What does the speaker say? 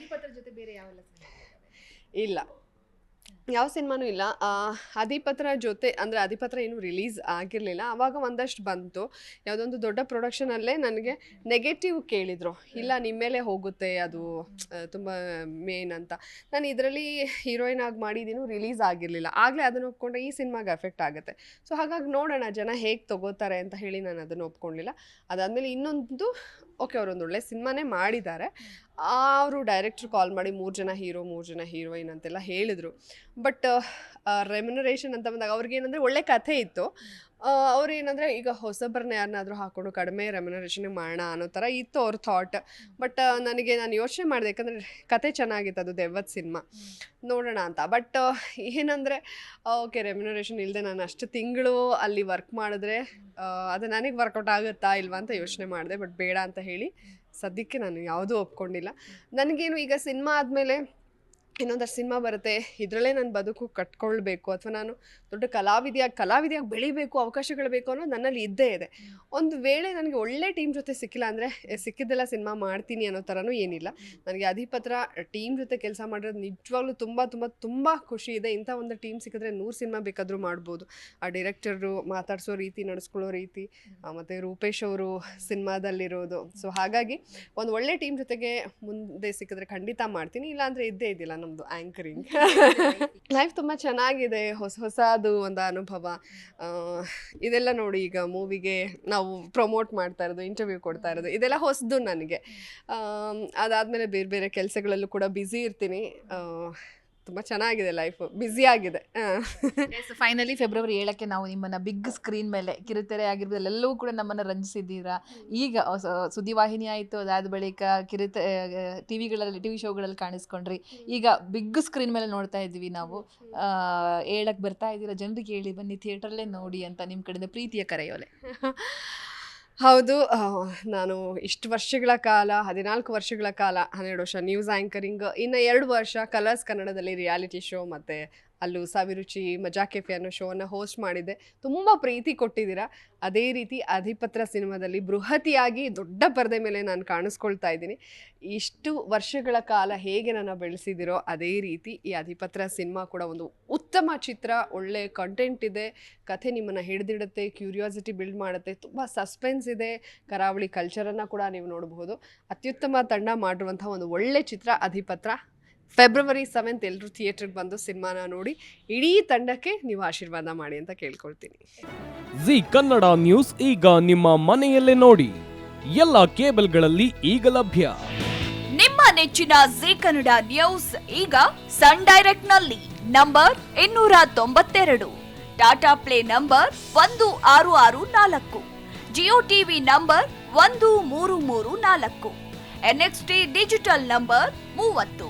ಅಧಿಪತ್ರ ಜೊತೆ ಬೇರೆ ಯಾವೆಲ್ಲ ಇಲ್ಲ. ಯಾವ ಸಿನಿಮಾನು ಇಲ್ಲ. ಅಧಿಪತ್ರ ಜೊತೆ ಅಂದರೆ ಅಧಿಪತ್ರ ಏನು ರಿಲೀಸ್ ಆಗಿರಲಿಲ್ಲ. ಆವಾಗ ಒಂದಷ್ಟು ಬಂತು. ಯಾವುದೊಂದು ದೊಡ್ಡ ಪ್ರೊಡಕ್ಷನಲ್ಲೇ ನನಗೆ ನೆಗೆಟಿವ್ ಕೇಳಿದರು. ಇಲ್ಲ ನಿಮ್ಮ ಮೇಲೆ ಹೋಗುತ್ತೆ, ಅದು ತುಂಬ ಮೇನ್ ಅಂತ. ನಾನು ಇದರಲ್ಲಿ ಹೀರೋಯಿನ್ ಆಗಿ ಮಾಡಿದ್ದೀನೂ ರಿಲೀಸ್ ಆಗಿರಲಿಲ್ಲ. ಆಗಲೇ ಅದನ್ನು ಒಪ್ಕೊಂಡ್ರೆ ಈ ಸಿನಿಮಾಗೆ ಎಫೆಕ್ಟ್ ಆಗುತ್ತೆ. ಸೊ ಹಾಗಾಗಿ ನೋಡೋಣ, ಜನ ಹೇಗೆ ತಗೋತಾರೆ ಅಂತ ಹೇಳಿ ನಾನು ಅದನ್ನು ಒಪ್ಕೊಂಡಿಲ್ಲ. ಅದಾದಮೇಲೆ ಇನ್ನೊಂದು ಓಕೆ ಅವರೊಂದು ಒಳ್ಳೆ ಸಿನಿಮಾನೇ ಮಾಡಿದ್ದಾರೆ. ಅವರು ಡೈರೆಕ್ಟ್ರ್ ಕಾಲ್ ಮಾಡಿ ಮೂರು ಜನ ಹೀರೋ ಮೂರು ಜನ ಹೀರೋಯಿನ್ ಅಂತೆಲ್ಲ ಹೇಳಿದರು. ಬಟ್ ರೆಮ್ಯುನರೇಷನ್ ಅಂತ ಬಂದಾಗ ಅವ್ರಿಗೇನಂದರೆ ಒಳ್ಳೆ ಕಥೆ ಇತ್ತು. ಅವ್ರು ಏನಂದರೆ ಈಗ ಹೊಸಬ್ರನ್ನ ಯಾರನ್ನಾದರೂ ಹಾಕೊಂಡು ಕಡಿಮೆ ರೆಮ್ಯುನರೇಷನ್ ಮಾಡೋಣ ಅನ್ನೋ ಥರ ಇತ್ತು ಅವ್ರ ಥಾಟ್ ಬಟ್ ನನಗೆ ನಾನು ಯೋಚನೆ ಮಾಡಿದೆ ಯಾಕಂದರೆ ಕತೆ ಚೆನ್ನಾಗಿತ್ತು ಅದು ದೆವ್ವದ ಸಿನಿಮಾ. ನೋಡೋಣ ಅಂತ. ಬಟ್ ಏನಂದರೆ ಓಕೆ ರೆಮ್ಯುನರೇಷನ್ ಇಲ್ಲದೆ ನಾನು ಅಷ್ಟು ತಿಂಗಳು ಅಲ್ಲಿ ವರ್ಕ್ ಮಾಡಿದ್ರೆ ಅದು ನನಗೆ ವರ್ಕೌಟ್ ಆಗುತ್ತಾ ಇಲ್ವಾ ಅಂತ ಯೋಚನೆ ಮಾಡಿದೆ. ಬಟ್ ಬೇಡ ಅಂತ ಹೇಳಿ ಸದ್ಯಕ್ಕೆ ನಾನು ಯಾವುದೂ ಒಪ್ಕೊಂಡಿಲ್ಲ. ನನಗೇನು ಈಗ ಸಿನಿಮಾ ಆದಮೇಲೆ ಇನ್ನೊಂದಷ್ಟು ಸಿನಿಮಾ ಬರುತ್ತೆ. ಇದರಲ್ಲೇ ನನ್ನ ಬದುಕು ಕಟ್ಕೊಳ್ಬೇಕು ಅಥವಾ ನಾನು ದೊಡ್ಡ ಕಲಾವಿದೆಯಾಗಿ ಕಲಾವಿದೆಯಾಗಿ ಬೆಳಿಬೇಕು ಅವಕಾಶಗಳು ಬೇಕು ಅನ್ನೋದು ನನ್ನಲ್ಲಿ ಇದ್ದೇ ಇದೆ. ಒಂದು ವೇಳೆ ನನಗೆ ಒಳ್ಳೆ ಟೀಮ್ ಜೊತೆ ಸಿಕ್ಕಿಲ್ಲ ಅಂದರೆ ಸಿಕ್ಕಿದ್ದೆಲ್ಲ ಸಿನಿಮಾ ಮಾಡ್ತೀನಿ ಅನ್ನೋ ಥರನೂ ಏನಿಲ್ಲ. ನನಗೆ ಅಧಿಪತ್ರ ಟೀಮ್ ಜೊತೆ ಕೆಲಸ ಮಾಡಿರೋದು ನಿಜವಾಗ್ಲೂ ತುಂಬ ತುಂಬ ತುಂಬ ಖುಷಿ ಇದೆ. ಇಂಥ ಒಂದು ಟೀಮ್ ಸಿಕ್ಕಿದ್ರೆ ನೂರು ಸಿನಿಮಾ ಬೇಕಾದರೂ ಮಾಡ್ಬೋದು. ಆ ಡೈರೆಕ್ಟರು ಮಾತಾಡಿಸೋ ರೀತಿ ನಡೆಸ್ಕೊಳ್ಳೋ ರೀತಿ ಮತ್ತು ರೂಪೇಶ್ ಅವರು ಸಿನಿಮಾದಲ್ಲಿರೋದು. ಸೊ ಹಾಗಾಗಿ ಒಂದು ಒಳ್ಳೆ ಟೀಮ್ ಜೊತೆಗೆ ಮುಂದೆ ಸಿಕ್ಕಿದ್ರೆ ಖಂಡಿತ ಮಾಡ್ತೀನಿ. ಇಲ್ಲಾಂದರೆ ಇದ್ದೇ ಇದ್ದಿಲ್ಲ ನಮ್ಮದು ಆ್ಯಂಕರಿಂಗ್ ಲೈಫ್ ತುಂಬ ಚೆನ್ನಾಗಿದೆ ಹೊಸ ಹೊಸದು ಒಂದು ಅನುಭವ. ಇದೆಲ್ಲ ನೋಡಿ ಈಗ ಮೂವಿಗೆ ನಾವು ಪ್ರಮೋಟ್ ಮಾಡ್ತಾ ಇರೋದು ಇಂಟರ್ವ್ಯೂ ಕೊಡ್ತಾ ಇರೋದು ಇದೆಲ್ಲ ಹೊಸದು ನನಗೆ. ಅದಾದಮೇಲೆ ಬೇರೆ ಬೇರೆ ಕೆಲಸಗಳಲ್ಲೂ ಕೂಡ ಬ್ಯುಸಿ ಇರ್ತೀನಿ. ತುಂಬ ಚೆನ್ನಾಗಿದೆ ಲೈಫು ಬ್ಯುಸಿ ಆಗಿದೆ. ಫೈನಲಿ ಫೆಬ್ರವರಿ ಏಳಕ್ಕೆ ನಾವು ನಿಮ್ಮನ್ನ ಬಿಗ್ ಸ್ಕ್ರೀನ್ ಮೇಲೆ ಕಿರುತೆರೆ ಆಗಿರ್ಬೋದು ಎಲ್ಲವೂ ಕೂಡ ನಮ್ಮನ್ನ ರಂಜಿಸಿದ್ದೀರಾ? ಈಗ ಹೊಸ- ಸುದ್ದಿವಾಹಿನಿ ಆಯಿತು ಅದಾದ ಬಳಿಕ ಕಿರುತೆ ಟಿವಿಗಳಲ್ಲಿ ಟಿವಿ ಶೋಗಳಲ್ಲಿ ಕಾಣಿಸ್ಕೊಂಡ್ರಿ. ಈಗ ಬಿಗ್ ಸ್ಕ್ರೀನ್ ಮೇಲೆ ನೋಡ್ತಾ ಇದ್ವಿ ನಾವು. ಏಳಕ್ಕೆ ಬರ್ತಾ ಇದ್ದೀರಾ? ಜನರಿಗೆ ಹೇಳಿ ಬನ್ನಿ ಥಿಯೇಟ್ರಲ್ಲೇ ನೋಡಿ ಅಂತ ನಿಮ್ಮ ಕಡೆಯಿಂದ ಪ್ರೀತಿಯ ಕರೆಯೋಲೆ. ಹೌದು. ನಾನು ಇಷ್ಟು ವರ್ಷಗಳ ಕಾಲ, ಹದಿನಾಲ್ಕು ವರ್ಷಗಳ ಕಾಲ, ಹನ್ನೆರಡು ವರ್ಷ ನ್ಯೂಸ್ ಆ್ಯಂಕರಿಂಗ್ ಇನ್ನು ಎರಡು ವರ್ಷ ಕಲರ್ಸ್ ಕನ್ನಡದಲ್ಲಿ ರಿಯಾಲಿಟಿ ಶೋ ಮತ್ತು ಅಲ್ಲೂ ಸಾವಿರುಚಿ ಮಜಾ ಕೆಫೆ ಅನ್ನೋ ಶೋವನ್ನು ಹೋಸ್ಟ್ ಮಾಡಿದ್ದೆ. ತುಂಬ ಪ್ರೀತಿ ಕೊಟ್ಟಿದ್ದೀರಾ. ಅದೇ ರೀತಿ ಅಧಿಪತ್ರ ಸಿನಿಮಾದಲ್ಲಿ ಬೃಹತಿಯಾಗಿ ದೊಡ್ಡ ಪರದೆ ಮೇಲೆ ನಾನು ಕಾಣಿಸ್ಕೊಳ್ತಾ ಇದ್ದೀನಿ. ಇಷ್ಟು ವರ್ಷಗಳ ಕಾಲ ಹೇಗೆ ನಾನು ಬೆಳೆಸಿದಿರೋ ಅದೇ ರೀತಿ ಈ ಅಧಿಪತ್ರ ಸಿನಿಮಾ ಕೂಡ ಒಂದು ಉತ್ತಮ ಚಿತ್ರ, ಒಳ್ಳೆ ಕಂಟೆಂಟ್ ಇದೆ. ಕಥೆ ನಿಮ್ಮನ್ನು ಹಿಡಿದಿಡುತ್ತೆ ಕ್ಯೂರಿಯಾಸಿಟಿ ಬಿಲ್ಡ್ ಮಾಡುತ್ತೆ, ತುಂಬ ಸಸ್ಪೆನ್ಸ್ ಇದೆ. ಕರಾವಳಿ ಕಲ್ಚರನ್ನು ಕೂಡ ನೀವು ನೋಡಬಹುದು. ಅತ್ಯುತ್ತಮ ತಂಡ ಮಾಡಿರುವಂಥ ಒಂದು ಒಳ್ಳೆ ಚಿತ್ರ ಅಧಿಪತ್ರ. ಫೆಬ್ರವರಿ ಸೆವೆಂತ್ ಎಲ್ಲರೂ ಥಿಯೇಟರ್ಗೆ ಬಂದು ಸಿನಿಮಾನ ನೋಡಿ ಇಡೀ ತಂಡಕ್ಕೆ ನೀವು ಆಶೀರ್ವಾದ ಮಾಡಿ ಅಂತ ಕೇಳ್ಕೊಳ್ತೀನಿ. ಜಿ ಕನ್ನಡ ನ್ಯೂಸ್ ಈಗ ನಿಮ್ಮ ಮನೆಯಲ್ಲೇ ನೋಡಿ. ಎಲ್ಲ ಕೇಬಲ್ಗಳಲ್ಲಿ ಈಗ ಲಭ್ಯ. ನಿಮ್ಮ ನೆಚ್ಚಿನ ಜಿ ಕನ್ನಡ ನ್ಯೂಸ್ ಈಗ ಸನ್ ಡೈರೆಕ್ಟ್ನಲ್ಲಿ ನಂಬರ್ ಇನ್ನೂರ ತೊಂಬತ್ತೆರಡು. ಟಾಟಾ ಪ್ಲೇ ನಂಬರ್ ಒಂದು ಆರು ಆರು ನಾಲ್ಕು. ಜಿಯೋ ಟಿವಿ ನಂಬರ್ ಒಂದು ಮೂರು ಮೂರು ನಾಲ್ಕು. ಎನ್ಎಕ್ಸ್ಟಿ ಡಿಜಿಟಲ್ ನಂಬರ್ ಮೂವತ್ತು.